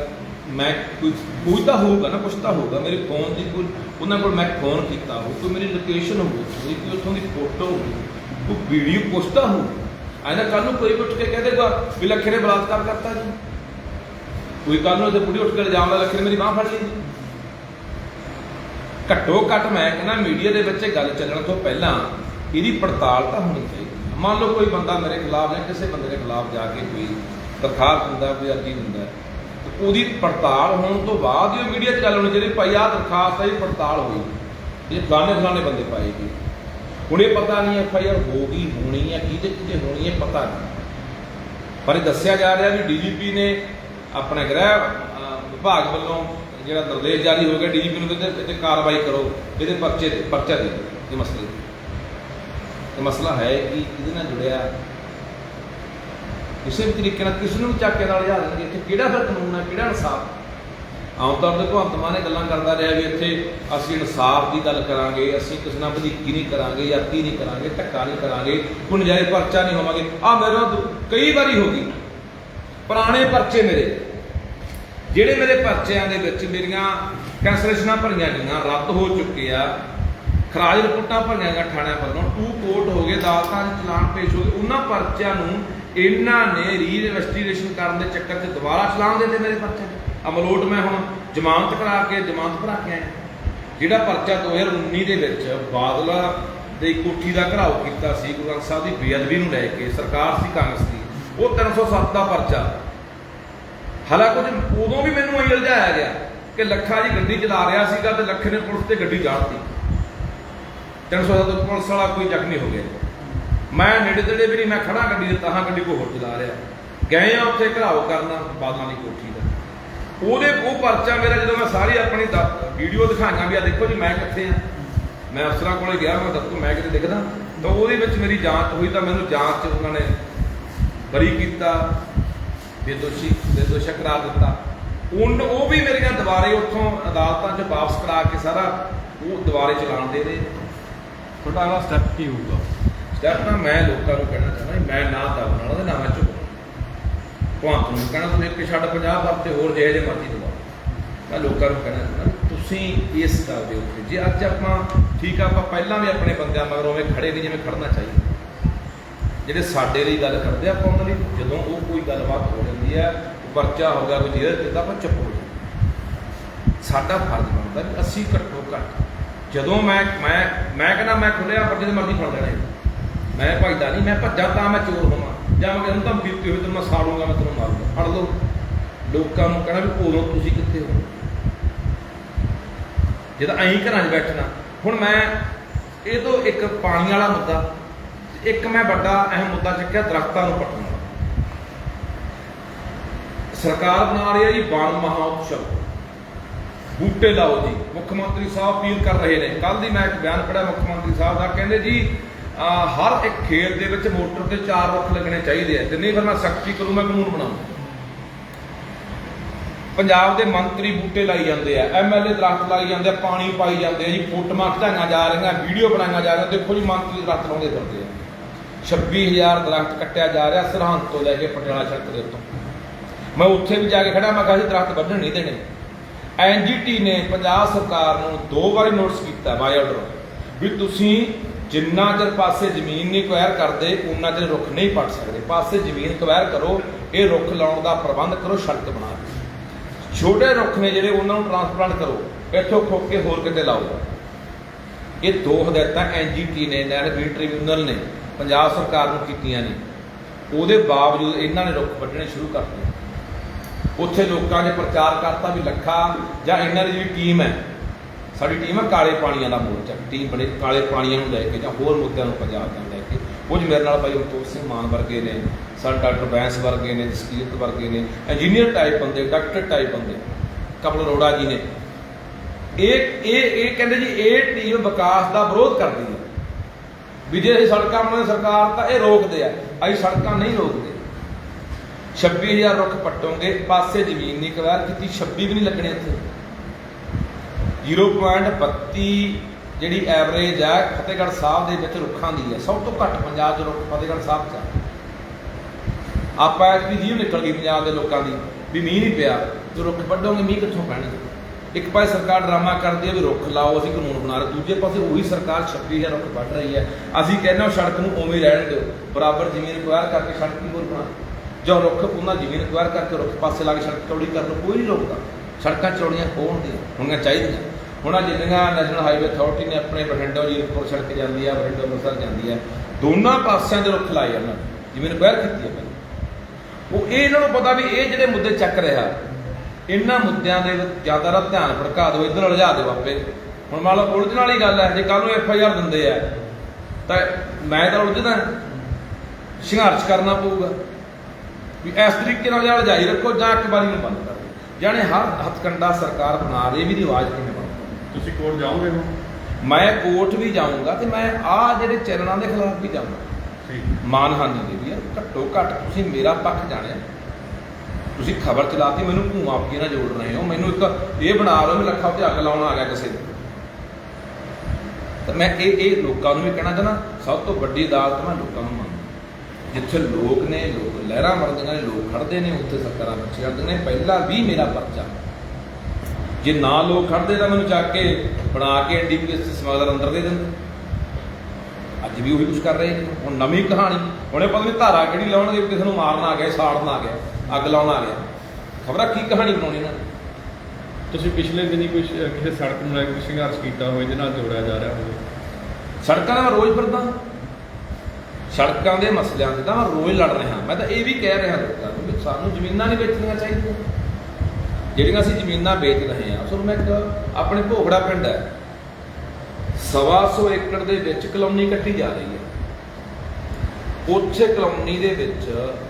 ਮੈਂ ਕੁਝ ਕੁਝ ਤਾਂ ਹੋਊਗਾ ਨਾ ਕੁਛ ਤਾਂ ਹੋਊਗਾ ਮੇਰੇ ਫੋਨ ਦੀ ਕੋਈ ਉਹਨਾਂ ਕੋਲ ਮੈਂ ਫੋਨ ਕੀਤਾ ਹੋ ਕੋਈ ਮੇਰੀ ਲੋਕੇਸ਼ਨ ਹੋਊਗੀ ਕੋਈ ਕੋਈ ਉੱਥੋਂ ਦੀ ਫੋਟੋ ਹੋਊਗੀ ਉਹ ਵੀਡੀਓ ਪੁੱਛਦਾ ਹੋ ਐਨਾ ਕੱਲ ਨੂੰ ਕੋਈ ਵੀ ਉੱਠ ਕੇ ਕਹਿ ਦੇਗਾ ਵੀ ਲੱਖੇ ਨੇ ਬਲਾਤਕਾਰ ਕਰਤਾ ਜੀ। ਕੋਈ ਕੱਲ ਨੂੰ ਤੇ ਬੁੜੀ ਉੱਠ ਕੇ ਇਲਜ਼ਾਮ ਲਾ ਲੱਖੇ ਨੇ ਮੇਰੀ ਬਾਹ ਫੜ ਲਈ ਜੀ। ਘੱਟੋ ਘੱਟ ਮੈਂ ਕਹਿੰਦਾ ਮੀਡੀਆ ਦੇ ਵਿੱਚ ਗੱਲ ਚੱਲਣ ਤੋਂ ਪਹਿਲਾਂ ਇਹਦੀ ਪੜਤਾਲ ਤਾਂ ਹੋਣੀ ਚਾਹੀਦੀ ਹੈ। ਮੰਨ ਲਓ ਕੋਈ ਬੰਦਾ ਮੇਰੇ ਖਿਲਾਫ ਜਾਂ ਕਿਸੇ ਬੰਦੇ ਦੇ ਖਿਲਾਫ ਜਾ ਕੇ ਕੋਈ ਦਰਖਾਸਤ ਦਿੰਦਾ, ਕੋਈ ਅਰਜ਼ੀ ਦਿੰਦਾ ਤੇ ਉਹਦੀ ਪੜਤਾਲ ਹੋਣ ਤੋਂ ਬਾਅਦ ਹੀ ਉਹ ਮੀਡੀਆ 'ਚ ਗੱਲ ਹੋਣੀ ਚਾਹੀਦੀ ਭਾਈ ਆਹ ਦਰਖਾਸਤ ਹੈ ਇਹ ਪੜਤਾਲ ਹੋਈ। ਇਹ ਫਲਾਣੇ ਫਲਾਣੇ ਬੰਦੇ ਪਾਏ ਗਏ। ਹੁਣ ਇਹ ਪਤਾ ਨਹੀਂ ਐਫ ਆਈ ਆਰ ਹੋ ਗਈ, ਹੋਣੀ ਹੈ, ਕਿਹਦੇ ਕਿਹਦੇ ਹੋਣੀ ਹੈ, ਪਤਾ ਨਹੀਂ ਪਰ ਇਹ ਦੱਸਿਆ ਜਾ ਰਿਹਾ ਵੀ ਡੀਜੀਪੀ ਨੇ ਆਪਣੇ ਗ੍ਰਹਿ ਵਿਭਾਗ ਵੱਲੋਂ ਜਿਹੜਾ ਨਿਰਦੇਸ਼ ਜਾਰੀ ਹੋ ਗਿਆ ਡੀਜੀਪੀ ਨੂੰ ਕਹਿੰਦੇ ਤੇ ਕਾਰਵਾਈ ਕਰੋ, ਇਹਦੇ ਪਰਚੇ ਦੇ ਪਰਚਾ ਦੇ ਦਿਓ, ਇਹ ਮਸਲੇ ਤੇ। ਇਹ ਮਸਲਾ ਹੈ ਕਿ ਇਹਦੇ ਨਾਲ ਜੁੜਿਆ ਕਿਸੇ ਵੀ ਤਰੀਕੇ ਨਾਲ ਕਿਸ ਨੂੰ ਵੀ ਚੱਕ ਕੇ ਨਾਲ ਲਿਆ ਦੇਣਗੇ, ਇੱਥੇ ਕਿਹੜਾ ਫਿਰ ਕਾਨੂੰਨ ਹੈ, ਕਿਹੜਾ ਇਨਸਾਫ ਆਮ ਤੌਰ ਤੇ ਭਗਵੰਤ ਮਾਨ ਇਹ ਗੱਲਾਂ ਕਰਦਾ ਰਿਹਾ ਵੀ ਇੱਥੇ ਅਸੀਂ ਇਨਸਾਫ ਦੀ ਗੱਲ ਕਰਾਂਗੇ, ਅਸੀਂ ਕਿਸੇ ਨਾਲ ਵਧੀਕੀ ਨਹੀਂ ਕਰਾਂਗੇ, ਯਾਤੀ ਨਹੀਂ ਕਰਾਂਗੇ, ਧੱਕਾ ਨਹੀਂ ਕਰਾਂਗੇ ਕੋਈ ਨਜਾਇਜ਼ ਪਰਚਾ ਨਹੀਂ ਹੋਵਾਂਗੇ। ਆ ਮੇਰੇ ਕਈ ਵਾਰੀ ਹੋ ਗਈ। ਪੁਰਾਣੇ ਪਰਚੇ ਮੇਰੇ। ਜਿਹੜੇ ਮੇਰੇ ਪਰਚਿਆਂ ਦੇ ਵਿੱਚ ਮੇਰੀਆਂ ਕੈਂਸਲੇਸ਼ਨਾਂ ਭਰੀਆਂ ਗਈਆਂ, ਰੱਦ ਹੋ ਚੁੱਕੇ ਆ, ਖਰਾਜ ਰਿਪੋਰਟਾਂ ਭਰੀਆਂ ਗਈਆਂ ਥਾਣਿਆਂ ਵੱਲੋਂ, ਟੂ ਕੋਰਟ ਹੋ ਗਏ, ਅਦਾਲਤਾਂ 'ਚ ਚਲਾਨ ਪੇਸ਼ ਹੋ ਗਏ, ਉਹਨਾਂ ਪਰਚਿਆਂ ਨੂੰ ਇਹਨਾਂ ਨੇ ਰੀ ਇਨਵੈਸਟੀਗੇਸ਼ਨ ਕਰਨ ਦੇ ਚੱਕਰ 'ਚ ਦੁਬਾਰਾ ਚਲਾਨ ਦੇ ਦਿੱਤੇ ਮੇਰੇ ਪਰਚੇ ਅਮਲੋਟ ਮੈਂ ਹੁਣ ਜ਼ਮਾਨਤ ਕਰਾ ਕੇ, ਜ਼ਮਾਨਤ ਭਰਾ ਕੇ ਆਇਆ। ਜਿਹੜਾ ਪਰਚਾ 2019 ਦੇ ਵਿੱਚ ਬਾਦਲਾ ਦੇ ਕੋਠੀ ਦਾ ਘਰਾਓ ਕੀਤਾ ਸੀ, ਗੁਰੂ ਗ੍ਰੰਥ ਸਾਹਿਬ ਦੀ ਬੇਅਦਬੀ ਨੂੰ ਲੈ ਕੇ, ਸਰਕਾਰ ਸੀ, ਕਾਂਗਰਸ ਦੀ, ਉਹ 307 ਦਾ ਪਰਚਾ। ਹਾਲਾਂਕਿ ਉਦੋਂ ਵੀ ਮੈਨੂੰ ਇਹ ਉਲਝਾਇਆ ਗਿਆ ਕਿ ਲੱਖਾ ਜੀ ਗੱਡੀ ਚਲਾ ਰਿਹਾ ਸੀਗਾ ਤੇ ਲੱਖੇ ਨੇ ਪੁਲਿਸ ਤੇ ਗੱਡੀ ਚਾੜਤੀ 307 ਤੋਂ ਪੁਲਿਸ ਵਾਲਾ ਕੋਈ ਜ਼ਖਮੀ ਹੋ ਗਿਆ। ਮੈਂ ਨੇੜੇ ਤੇੜੇ ਵੀ ਨਹੀਂ, ਮੈਂ ਖੜਾ ਗੱਡੀ ਦੇ ਤਾਹਾਂ ਗੱਡੀ ਕੋ ਹੋਰ ਚਲਾ ਰਿਹਾ। ਗਏ ਆ ਉੱਥੇ ਘਰਾਓ ਕਰਨਾ ਬਾਦਲਾਂ ਦੀ ਕੋਠੀ ਦਾ ਉਹਦੇ ਉਹ ਪਰਚਾ ਮੇਰਾ ਜਦੋਂ ਮੈਂ ਸਾਰੀ ਆਪਣੀ ਵੀਡੀਓ ਦਿਖਾਈਆਂ ਵੀ ਆ ਦੇਖੋ ਜੀ ਮੈਂ ਕਿੱਥੇ ਆ। ਮੈਂ ਅਫਸਰਾਂ ਕੋਲੇ ਗਿਆ ਮੈਂ ਦੱਸੋ ਮੈਂ ਕਿਤੇ ਦਿਖਦਾ। ਤਾਂ ਉਹਦੇ ਵਿੱਚ ਮੇਰੀ ਜਾਂਚ ਹੋਈ ਤਾਂ ਮੈਨੂੰ ਜਾਂਚ 'ਚ ਉਹਨਾਂ ਨੇ ਬਰੀ ਕੀਤਾ ਬੇਦੋਸ਼ੀ ਬੇਦੋਸ਼ਾ ਕਰਾ ਦਿੱਤਾ। ਉਨ ਉਹ ਵੀ ਮੇਰੀਆਂ ਦੁਬਾਰੇ ਉੱਥੋਂ ਅਦਾਲਤਾਂ 'ਚ ਵਾਪਸ ਕਰਾ ਕੇ ਸਾਰਾ ਉਹ ਦੁਬਾਰੇ ਚਲਾਣ ਦੇ ਦੇ ਤੁਹਾਡਾ ਅਗਲਾ ਸਟੈਪ ਕੀ ਹੋਊਗਾ? ਸਟੈਪ ਨਾ ਮੈਂ ਲੋਕਾਂ ਨੂੰ ਕਹਿਣਾ ਚਾਹੁੰਦਾ ਮੈਂ ਨਾ ਦਬਣ ਵਾਲਾ ਤੇ ਨਾ ਮੈਂ ਨੂੰ ਕਹਿਣਾ ਤੁਸੀਂ ਇੱਕ ਛੱਡ 50 ਵਾਸਤੇ ਹੋਰ ਜਿਹੇ ਜਿਹੇ ਮਰਜ਼ੀ ਦਵਾ। ਮੈਂ ਲੋਕਾਂ ਨੂੰ ਕਹਿਣਾ ਚਾਹੁੰਦਾ ਤੁਸੀਂ ਇਸ ਗੱਲ ਦੇ ਉੱਤੇ, ਜੇ ਅੱਜ ਆਪਾਂ ਠੀਕ ਆ, ਆਪਾਂ ਪਹਿਲਾਂ ਵੀ ਆਪਣੇ ਬੰਦਿਆਂ ਮਗਰ ਉਵੇਂ ਖੜੇ ਨਹੀਂ ਜਿਵੇਂ ਖੜਨਾ ਚਾਹੀਦਾ। ਜਿਹੜੇ ਸਾਡੇ ਲਈ ਗੱਲ ਕਰਦੇ ਆਪਾਂ ਉਹਨਾਂ ਲਈ ਜਦੋਂ ਉਹ ਕੋਈ ਗੱਲਬਾਤ ਹੋ ਜਾਂਦੀ ਹੈ ਪਰਚਾ ਹੋ ਗਿਆ, ਕੋਈ ਜੇਲ੍ਹ ਕਿੱਦਾਂ ਆਪਾਂ ਚੁੱਪ ਹੋ ਜਾਂਦੇ ਸਾਡਾ ਫਰਜ਼ ਬਣਦਾ ਵੀ ਅਸੀਂ ਘੱਟੋ ਘੱਟ, ਜਦੋਂ ਮੈਂ ਮੈਂ ਮੈਂ ਕਹਿੰਦਾ ਮੈਂ ਖੁੱਲਿਆ ਪਰ ਜਿਹਦੇ ਮਰਜ਼ੀ ਫੜ ਲੈਣਾ ਮੈਂ ਭੱਜਦਾ ਨਹੀਂ, ਮੈਂ ਭੱਜਾਂ ਤਾਂ ਮੈਂ ਚੋਰ ਹੋਵਾਂ। ਜਾਂ ਮੈਂ ਕਹਿੰਦਾ ਤਾਂ ਬੀਤੀ ਹੋਈ, ਤੈਨੂੰ ਮੈਂ ਸਾੜੂੰਗਾ, ਮੈਂ ਤੈਨੂੰ ਮਾਰੂੰਗਾ। ਫੜ ਲਓ। ਲੋਕਾਂ ਨੂੰ ਕਹਿਣਾ ਵੀ ਉਦੋਂ ਤੁਸੀਂ ਕਿੱਥੇ ਹੋ? ਜਦ ਐਂ ਘਰਾਂ 'ਚ ਬੈਠਣਾ। ਹੁਣ ਮੈਂ, ਇਹ ਤੋਂ ਇੱਕ ਪਾਣੀ ਵਾਲਾ ਮੁੱਦਾ। ਇੱਕ ਮੈਂ ਵੱਡਾ ਅਹਿਮ ਮੁੱਦਾ ਚੱਕਿਆ ਦਰਖਤਾਂ ਨੂੰ ਪੱਟਣ ਸਰਕਾਰ ਬਣਾ ਰਹੀ ਹੈ ਜੀ ਵਣ ਮਹਾਉਤਸਵ। ਬੂਟੇ ਲਾਓ ਜੀ। ਮੁੱਖ ਮੰਤਰੀ ਸਾਹਿਬ ਅਪੀਲ ਕਰ ਰਹੇ ਨੇ। ਕੱਲ ਦੀ ਮੈਂ ਇੱਕ ਬਿਆਨ ਪੜਿਆ ਮੁੱਖ ਮੰਤਰੀ ਸਾਹਿਬ ਦਾ। ਕਹਿੰਦੇ ਜੀ ਹਰ ਇੱਕ ਖੇਤ ਦੇ ਵਿੱਚ ਮੋਟਰ ਤੇ ਚਾਰ ਰੁੱਖ ਲੱਗਣੇ ਚਾਹੀਦੇ ਆ। ਤੇ ਨਹੀਂ ਫਿਰ ਮੈਂ ਸਖਤੀ ਕਰੂੰ, ਮੈਂ ਕਾਨੂੰਨ ਬਣਾਉਂ ਪੰਜਾਬ ਦੇ ਮੰਤਰੀ ਬੂਟੇ ਲਾਈ ਜਾਂਦੇ ਆ ਐਮਐਲਏ ਦਰਖਤ ਲਾਈ ਜਾਂਦੇ ਆ, ਪਾਣੀ ਪਾਈ ਜਾਂਦੇ ਆ ਜੀ, ਫੋਟੋਆਂ ਖਿਚਾਈਆਂ ਜਾ ਰਹੀਆਂ, ਵੀਡੀਓ ਬਣਾਈਆਂ ਜਾ ਰਹੀਆਂ। ਦੇਖੋ ਜੀ, ਮੰਤਰੀ ਦਰਖਤ ਲਾਉਂਦੇ ਫਿਰਦੇ ਆ। 26000 ਦਰਖਤ ਕੱਟਿਆ ਜਾ ਰਿਹਾ ਸਰਹੰਦ ਤੋਂ ਲੈ ਕੇ ਪਟਿਆਲਾ ਸੜਕ ਦੇ ਉੱਤੋਂ। ਮੈਂ ਉੱਥੇ ਵੀ ਜਾ ਕੇ ਖੜਾ ਮੈਂ ਕਿਹਾ ਜੀ ਦਰਖਤ ਵੱਢਣ ਨਹੀਂ ਦੇਣੇ। ਐਨਜੀਟੀ ਨੇ ਪੰਜਾਬ ਸਰਕਾਰ ਨੂੰ ਦੋ ਵਾਰੀ ਨੋਟਿਸ ਕੀਤਾ, ਬਾਈ ਆਰਡਰ। ਵੀ ਤੁਸੀਂ ਜਿੰਨਾ ਚਿਰ ਪਾਸੇ ਜ਼ਮੀਨ ਨਹੀਂ ਕਵੈਰ ਕਰਦੇ, ਉਨਾ ਚਿਰ ਰੁੱਖ ਨਹੀਂ ਪੱਟ ਸਕਦੇ। ਪਾਸੇ ਜ਼ਮੀਨ ਕਵੈਰ ਕਰੋ, ਇਹ ਰੁੱਖ ਲਾਉਣ ਦਾ ਪ੍ਰਬੰਧ ਕਰੋ ਸੜਕ ਬਣਾ ਦਿਓ। ਛੋਟੇ ਰੁੱਖ ਨੇ ਜਿਹੜੇ ਉਹਨਾਂ ਨੂੰ ਟ੍ਰਾਂਸਪਲਾਂਟ ਕਰੋ, ਇੱਥੋਂ ਖੋਕ ਕੇ ਹੋਰ ਕਿਤੇ ਲਾਓ। ਇਹ ਦੋ ਹਦਾਇਤਾਂ ਐਨਜੀਟੀ ਨੇ ਨੈਸ਼ਨਲ ਟ੍ਰਿਬਿਊਨਲ ਨੇ, ਪੰਜਾਬ ਸਰਕਾਰ ਨੂੰ ਕੀਤੀਆਂ ਨੇ। ਉਹਦੇ ਬਾਵਜੂਦ ਇਹਨਾਂ ਨੇ ਰੁੱਖ ਵੱਢਣੇ ਸ਼ੁਰੂ ਕਰ ਦਿੱਤੇ। ਉੱਥੇ ਲੋਕਾਂ ਨੇ ਪ੍ਰਚਾਰ ਕਰਤਾ ਵੀ ਲੱਖਾ ਜਾਂ ਇਹਨਾਂ ਦੀ ਜਿਹੜੀ ਟੀਮ ਹੈ ਸਾਡੀ ਟੀਮ ਹੈ ਕਾਲੇ ਪਾਣੀਆਂ ਦਾ ਮੋਰਚਾ ਟੀਮ ਬੜੇ ਕਾਲੇ ਪਾਣੀਆਂ ਨੂੰ ਲੈ ਕੇ ਜਾਂ ਹੋਰ ਮੁੱਦਿਆਂ ਨੂੰ ਪੰਜਾਬ ਦਾ ਲੈ ਕੇ। ਕੁਝ ਮੇਰੇ ਨਾਲ ਭਾਈ ਅਮਤੋਤ ਸਿੰਘ ਮਾਨ ਵਰਗੇ ਨੇ, ਸਾਡੇ ਡਾਕਟਰ ਬੈਂਸ ਵਰਗੇ ਨੇ, ਜਸਕੀਰਤ ਵਰਗੇ ਨੇ ਇੰਜੀਨੀਅਰ ਟਾਈਪ ਬੰਦੇ ਡਾਕਟਰ ਟਾਈਪ ਬੰਦੇ, ਕਪਲ ਅਰੋੜਾ ਜੀ ਨੇ। ਇਹ ਇਹ ਇਹ ਕਹਿੰਦੇ ਜੀ, ਇਹ ਟੀਮ ਵਿਕਾਸ ਦਾ ਵਿਰੋਧ ਕਰਦੀ ਹੈ। ਵੀ ਜੇ ਅਸੀਂ ਸੜਕਾਂ ਬਣਾਉਂਦੇ ਸਰਕਾਰ ਤਾਂ ਇਹ ਰੋਕਦੇ ਆ। ਅਸੀਂ ਸੜਕਾਂ ਨਹੀਂ ਰੋਕਦੇ। 26000 ਰੁੱਖ ਪੱਟੋਂਗੇ, ਪਾਸੇ ਜ਼ਮੀਨ ਨਹੀਂ ਕਵਾਰ ਕੀਤੀ 26 ਵੀ ਨਹੀਂ ਲੱਗਣੇ ਇੱਥੇ। 0.32 ਜਿਹੜੀ ਐਵਰੇਜ ਹੈ ਫਤਿਹਗੜ੍ਹ ਸਾਹਿਬ ਦੇ ਵਿੱਚ ਰੁੱਖਾਂ ਦੀ ਹੈ ਸਭ ਤੋਂ ਘੱਟ ਪੰਜਾਬ 'ਚ ਰੁੱਖ ਫਤਿਹਗੜ੍ਹ ਸਾਹਿਬ 'ਚ ਆ। ਆਪਾਂ ਐਤਕੀ ਜੀਵ ਨਿਕਲ ਗਈ ਪੰਜਾਬ ਦੇ ਲੋਕਾਂ ਦੀ, ਵੀ ਮੀਂਹ ਨਹੀਂ ਪਿਆ ਜੋ ਰੁੱਖ ਵੱਢੋਗੇ, ਮੀਂਹ ਕਿੱਥੋਂ ਪੈਣਗੇ? ਇੱਕ ਪਾਸੇ ਸਰਕਾਰ ਡਰਾਮਾ ਕਰਦੀ ਹੈ ਵੀ ਰੁੱਖ ਲਾਓ, ਅਸੀਂ ਕਾਨੂੰਨ ਬਣਾ ਰਹੇ। ਦੂਜੇ ਪਾਸੇ ਉਹੀ ਸਰਕਾਰ 26000 ਰੁੱਖ ਵੱਢ ਰਹੀ ਹੈ। ਅਸੀਂ ਕਹਿੰਦੇ ਹਾਂ ਸੜਕ ਨੂੰ ਉਵੇਂ ਰਹਿਣ ਦਿਓ। ਬਰਾਬਰ ਜ਼ਮੀਨ ਅਕਵਾਇਰ ਕਰਕੇ ਸੜਕ ਦੀ ਹੋਰ ਬਣਾ। ਜਾਂ ਰੁੱਖ ਉਹਨਾਂ ਜ਼ਮੀਨ ਅਕਵਾਇਰ ਕਰਕੇ ਰੁੱਖ ਪਾਸੇ ਲਾ ਕੇ ਸੜਕ ਚੌੜੀ ਕਰ ਲਓ ਕੋਈ ਨਹੀਂ ਰੋਕਦਾ। ਸੜਕਾਂ ਚੌੜੀਆਂ ਹੋਣ ਦੀਆਂ ਹੋਣੀਆਂ ਚਾਹੀਦੀਆਂ। ਹੁਣ ਆਹ ਜਿੰਨੀਆਂ ਨੈਸ਼ਨਲ ਹਾਈਵੇ ਅਥਾਰਟੀ ਨੇ ਆਪਣੇ ਬਠਿੰਡਾ ਜੀਰਕਪੁਰ ਸੜਕ ਜਾਂਦੀ ਆ, ਬਠਿੰਡਾ ਅੰਮ੍ਰਿਤਸਰ ਜਾਂਦੀ ਆ, ਦੋਨਾਂ ਪਾਸਿਆਂ ਦੇ ਰੁੱਖ ਲਾਏ ਉਹਨਾਂ ਨੇ ਜ਼ਮੀਨ ਅਕਵਾਇਰ ਕੀਤੀ ਹੈ ਪਹਿਲਾਂ। ਉਹ ਇਹ ਇਹਨਾਂ ਨੂੰ ਪਤਾ ਵੀ ਇਹ ਜਿਹੜੇ ਮੁੱਦੇ ਚੱਕ ਰਿਹਾ, ਇਹਨਾਂ ਮੁੱਦਿਆਂ ਦੇ ਜ਼ਿਆਦਾ ਦਾ ਧਿਆਨ ਭੜਕਾ ਦਿਓ, ਇੱਧਰ ਲਿਜਾ ਦਿਓ ਆਪੇ। ਹੁਣ ਮੰਨ ਲਓ ਉਲਝਣ ਵਾਲੀ ਗੱਲ ਹੈ, ਜੇ ਕੱਲ ਨੂੰ ਐਫ ਆਈ ਆਰ ਦਿੰਦੇ ਆ, ਤਾਂ ਮੈਂ ਤਾਂ ਉਲਝਦਾ, ਸੰਘਰਸ਼ ਕਰਨਾ ਪਊਗਾ। ਵੀ ਇਸ ਤਰੀਕੇ ਨਾਲ ਜਾਂ ਜਾਰੀ ਰੱਖੋ ਜਾਂ ਇੱਕ ਵਾਰੀ ਨੂੰ ਬੰਦ ਕਰੋ ਦਿਓ। ਜਾਣੇ ਹਰ ਹੱਥਕੰਡਾ ਸਰਕਾਰ ਬਣਾ ਰਹੀ ਵੀ ਦੀ ਆਵਾਜ਼ ਕਿਵੇਂ ਬਣਦੀ? ਤੁਸੀਂ ਕੋਰਟ ਜਾਓਗੇ ਹੁਣ? ਮੈਂ ਕੋਰਟ ਵੀ ਜਾਊਂਗਾ ਤੇ ਮੈਂ ਆਹ ਜਿਹੜੇ ਚੈਨਲਾਂ ਦੇ ਖਿਲਾਫ ਵੀ ਜਾਊਂਗਾ। ਠੀਕ ਮਾਨਹਾਨੀ ਦੀ ਵੀ ਆ ਘੱਟੋ ਘੱਟ ਤੁਸੀਂ ਮੇਰਾ ਪੱਖ ਜਾਣਿਆ। ਤੁਸੀਂ ਖਬਰ ਚਲਾਤੀ ਮੈਨੂੰ ਭੂਆ ਆਪਕੀ ਨਾਲ ਜੋੜ ਰਹੇ ਹੋ। ਮੈਨੂੰ ਇੱਕ ਇਹ ਬਣਾ ਰਹੇ ਹੋ ਵੀ ਲੱਖਾਂ ਤੇ ਅੱਗ ਲਾਉਣ ਆ ਗਿਆ ਕਿਸੇ ਦੇ ਤਾਂ ਮੈਂ ਇਹ ਇਹ ਲੋਕਾਂ ਨੂੰ ਵੀ ਕਹਿਣਾ ਚਾਹੁੰਦਾ ਸਭ ਤੋਂ ਵੱਡੀ ਅਦਾਲਤ ਮੈਂ ਲੋਕਾਂ ਨੂੰ ਮੰਨਦਾ। ਜਿੱਥੇ ਲੋਕ ਨੇ ਲੋਕ ਲਹਿਰਾਂ ਮਰਦੀਆਂ ਨੇ ਲੋਕ ਖੜਦੇ ਨੇ ਉੱਥੇ ਸਰਕਾਰਾਂ ਬੱਚੇ ਕਰਦੇ ਨੇ ਪਹਿਲਾਂ ਵੀ ਮੇਰਾ ਪਰਚਾ। ਜੇ ਨਾ ਲੋਕ ਖੜਦੇ ਤਾਂ ਮੈਨੂੰ ਚੱਕ ਕੇ ਬਣਾ ਕੇ ਐਨਡੀਪੀਐਸ ਸਮਗਲਰ ਅੰਦਰ ਦੇ ਦਿੰਦੇ। ਅੱਜ ਵੀ ਉਹੀ ਕੁਝ ਕਰ ਰਹੇ ਨੇ। ਹੁਣ ਨਵੀਂ ਕਹਾਣੀ। ਹੁਣੇ ਪਤਾ ਨਹੀਂ ਧਾਰਾ ਕਿਹੜੀ ਲਾਉਣਗੇ ਕਿਸੇ ਨੂੰ ਮਾਰਨ ਆ ਗਿਆ ਸਾੜਨ ਆ ਗਿਆ ਅੱਗ ਲਾਉਣ ਆ ਗਿਆ। ਖਬਰਾਂ ਕੀ ਕਹਾਣੀ ਬਣਾਉਣੀ ਇਹਨਾਂ ਨੇ? ਤੁਸੀਂ ਪਿਛਲੇ ਦਿਨੀ ਕੁਝ ਕਿਸੇ ਸੜਕ ਨੂੰ ਲੈ ਕੇ ਸੰਘਰਸ਼ ਕੀਤਾ ਹੋਵੇ ਜਿਹਦੇ ਨਾਲ ਜੋੜਿਆ ਜਾ ਰਿਹਾ ਹੋਵੇ। ਸੜਕਾਂ ਦਾ ਰੋਜ਼ ਫਿਰਦਾ। ਸੜਕਾਂ ਦੇ ਮਸਲਿਆਂ ਤੇ ਤਾਂ ਰੋਜ਼ ਲੜ ਰਿਹਾ। ਮੈਂ ਤਾਂ ਇਹ ਵੀ ਕਹਿ ਰਿਹਾ ਲੋਕਾਂ ਨੂੰ ਸਾਨੂੰ ਜ਼ਮੀਨਾਂ ਨਹੀਂ ਵੇਚਣੀਆਂ ਚਾਹੀਦੀਆਂ। ਜਿਹੜੀਆਂ ਅਸੀਂ ਜ਼ਮੀਨਾਂ ਵੇਚ ਰਹੇ ਹਾਂ ਤੁਹਾਨੂੰ ਮੈਂ ਇੱਕ ਆਪਣੇ ਭੋਗੜਾ ਪਿੰਡ ਹੈ। ਸਵਾ ਸੌ ਏਕੜ ਦੇ ਵਿੱਚ ਕਲੋਨੀ ਕੱਟੀ ਜਾ ਰਹੀ ਹੈ। ਉੱਥੇ ਕਲੋਨੀ ਦੇ ਵਿੱਚ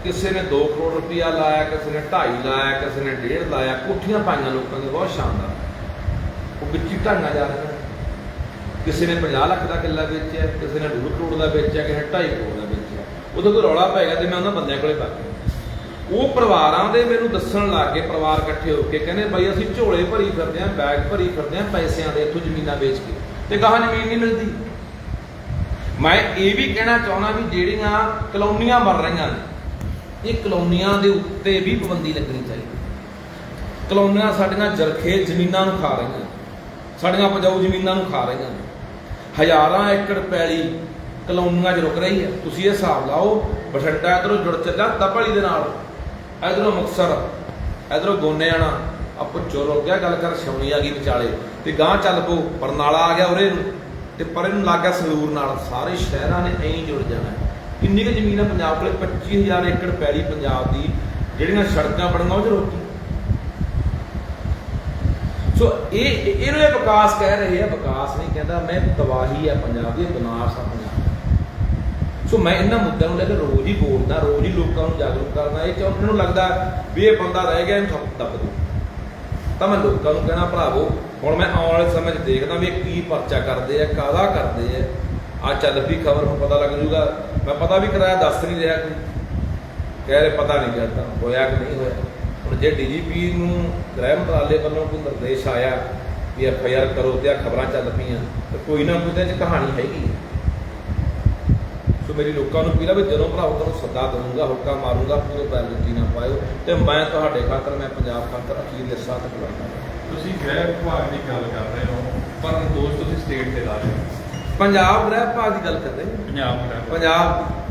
ਕਿਸੇ ਨੇ 2 ਕਰੋੜ ਰੁਪਇਆ ਲਾਇਆ, ਕਿਸੇ ਨੇ 2.5 ਲਾਇਆ, ਕਿਸੇ ਨੇ 1.5 ਲਾਇਆ, ਕੋਠੀਆਂ ਪਾਈਆਂ ਲੋਕਾਂ ਦੇ, ਬਹੁਤ ਸ਼ਾਨਦਾਰ। ਉਹ ਵਿੱਚ ਹੀ ਢਾਈਆਂ ਜਾ ਰਹੀਆਂ। ਕਿਸੇ ਨੇ 50 ਲੱਖ ਦਾ ਕਿੱਲਾ ਵੇਚਿਆ, ਕਿਸੇ ਨੇ 2 ਕਰੋੜ ਦਾ ਵੇਚਿਆ, ਕਿਸੇ ਨੇ 2.5 ਕਰੋੜ ਦਾ ਵੇਚਿਆ। ਉਦੋਂ ਕੋਈ ਰੌਲਾ ਪੈ ਗਿਆ ਤੇ ਮੈਂ ਉਹਨਾਂ ਬੰਦਿਆਂ ਕੋਲੇ ਪਾ ਗਿਆ। ਉਹ ਪਰਿਵਾਰਾਂ ਦੇ ਮੈਨੂੰ ਦੱਸਣ ਲੱਗ ਗਏ, ਪਰਿਵਾਰ ਇਕੱਠੇ ਹੋ ਕੇ। ਕਹਿੰਦੇ ਬਾਈ ਅਸੀਂ ਝੋਲੇ ਭਰੀ ਫਿਰਦੇ ਆਂ ਬੈਗ ਭਰੀ ਫਿਰਦੇ ਆਂ ਪੈਸਿਆਂ ਦੇ ਇੱਥੋਂ ਜ਼ਮੀਨਾਂ ਵੇਚ ਕੇ। ਤੇ ਗਾਹ ਜ਼ਮੀਨ ਨਹੀਂ ਮਿਲਦੀ। ਮੈਂ ਇਹ ਵੀ ਕਹਿਣਾ ਚਾਹੁੰਦਾ ਵੀ ਜਿਹੜੀਆਂ ਕਲੋਨੀਆਂ ਬਣ ਰਹੀਆਂ ਨੇ, ਇਹ ਕਲੋਨੀਆਂ ਦੇ ਉੱਤੇ ਵੀ ਪਾਬੰਦੀ ਲੱਗਣੀ ਚਾਹੀਦੀ ਕਲੋਨੀਆਂ ਸਾਡੀਆਂ ਜਰਖੇ ਜ਼ਮੀਨਾਂ ਨੂੰ ਖਾ ਰਹੀਆਂ ਨੇ, ਸਾਡੀਆਂ ਉਪਜਾਊ ਜ਼ਮੀਨਾਂ ਨੂੰ ਖਾ ਰਹੀਆਂ ਨੇ। ਹਜ਼ਾਰਾਂ ਏਕੜ ਪੈਲੀ ਕਲੋਨੀਆਂ 'ਚ ਰੁਕ ਰਹੀ ਹੈ। ਤੁਸੀਂ ਇਹ ਹਿਸਾਬ ਲਾਓ, ਬਠਿੰਡਾ ਇਧਰੋਂ ਜੁੜ ਚੱਲਿਆ, ਤਪਲੀ ਦੇ ਨਾਲ। ਇਧਰੋਂ ਮੁਕਸਰ ਇਧਰੋਂ ਗੋਨੇਆਣਾ, ਆਪੋ ਚੋਰ ਹੋ ਗਿਆ, ਗੱਲ ਕਰ ਛਾਉਣੀ ਆ ਗਈ ਵਿਚਾਲੇ। ਤੇ ਗਾਂ ਚੱਲ ਪੋ ਬਰਨਾਲਾ ਆ ਗਿਆ ਉਰੇ ਨੂੰ। ਤੇ ਪਰੇ ਨੂੰ ਲੱਗ ਸੰਗਰੂਰ ਨਾਲ। ਸਾਰੇ ਸ਼ਹਿਰਾਂ ਨੇ ਐਂ ਜੁੜ ਜਾਣਾ। ਹੈ। ਕਿੰਨੀ ਕੁ ਜ਼ਮੀਨ ਹੈ ਪੰਜਾਬ ਕੋਲੇ? 25000 ਏਕੜ ਪੈਲੀ ਪੰਜਾਬ ਦੀ। ਜਿਹੜੀਆਂ ਸੜਕਾਂ ਬਣੀਆਂ, ਉਹ 'ਚ ਰੋਕੀ ਸੋ ਇਹ ਇਹਨੂੰ ਇਹ ਵਿਕਾਸ ਕਹਿ ਰਹੇ ਆ। ਵਿਕਾਸ ਨਹੀਂ ਕਹਿੰਦਾ, ਮੈਂ ਤਬਾਹੀ ਆ ਪੰਜਾਬ ਦੀ ਇਹ ਵਿਨਾਸ਼ ਆ ਸੋ ਮੈਂ ਇਹਨਾਂ ਮੁੱਦਿਆਂ ਨੂੰ ਲੈ ਕੇ ਰੋਜ਼ ਹੀ ਬੋਲਦਾ, ਰੋਜ਼ ਹੀ ਲੋਕਾਂ ਨੂੰ ਜਾਗਰੂਕ ਕਰਦਾ, ਇਹ ਕਿਉਂ ਮੈਨੂੰ ਲੱਗਦਾ ਵੀ ਇਹ ਬੰਦਾ ਰਹਿ ਗਿਆ, ਇਹਨੂੰ ਥੱਪ ਦੱਬ ਦੂ ਤਾਂ ਮੈਂ ਲੋਕਾਂ ਨੂੰ ਕਹਿਣਾ, ਭਰਾਵੋ, ਹੁਣ ਮੈਂ ਆਉਣ ਵਾਲੇ ਸਮੇਂ 'ਚ ਦੇਖਦਾ ਵੀ ਇਹ ਕੀ ਪਰਚਾ ਕਰਦੇ ਆ, ਕਾਹਦਾ ਕਰਦੇ ਆ। ਆ ਚੱਲ ਵੀ ਖਬਰ ਨੂੰ ਪਤਾ ਲੱਗ ਜੂਗਾ। ਮੈਂ ਪਤਾ ਵੀ ਕਰਾਇਆ, ਦੱਸ ਨਹੀਂ ਰਿਹਾ ਕੋਈ। ਕਹਿ ਰਹੇ, ਪਤਾ ਨਹੀਂ ਕਰਦਾ ਹੋਇਆ ਕਿ ਨਹੀਂ ਹੋਇਆ। ਹੁਣ ਜੇ ਡੀਜੀਪੀ ਨੂੰ ਗ੍ਰਹਿ ਮੰਤਰਾਲੇ ਵੱਲੋਂ ਕੋਈ ਨਿਰਦੇਸ਼ ਆਇਆ ਵੀ ਐਫ ਆਈ ਆਰ ਕਰੋ ਤੇ ਆ ਖਬਰਾਂ ਚੱਲ ਪਈਆਂ, ਤੇ ਕੋਈ ਨਾ ਕੋਈ ਤਾਂ 'ਚ ਕਹਾਣੀ ਹੈਗੀ ਸੋ ਮੇਰੀ ਲੋਕਾਂ ਨੂੰ ਅਪੀਲ ਆ ਵੀ ਜਦੋਂ ਭਰਾਵੋ ਤੁਹਾਨੂੰ ਸੱਦਾ ਦਊਂਗਾ ਹੁੱਕਾ ਮਾਰੂੰਗਾ ਪੂਰੇ ਪੈਰ ਜੁੱਤੀ ਨਾ ਪਾਇਓ ਤੇ ਮੈਂ ਤੁਹਾਡੇ ਖਾਤਰ ਮੈਂ ਪੰਜਾਬ ਖਾਤਰ ਅਖੀਰਲੇ ਸਾਥ ਬੁਲਾਉਂਦਾ ਤੁਸੀਂ ਗ੍ਰਹਿ ਵਿਭਾਗ ਦੀ ਗੱਲ ਕਰ ਰਹੇ ਹੋ ਪਰ ਦੋਸਤ ਤੁਸੀਂ ਸਟੇਟ ਦੇ ਲਾ ਰਹੇ ਹੋ ਪੰਜਾਬ ਗ੍ਰਹਿ ਵਿਭਾਗ ਦੀ ਗੱਲ ਕਰਦੇ ਹਾਂ। ਪੰਜਾਬ। ਪੰਜਾਬ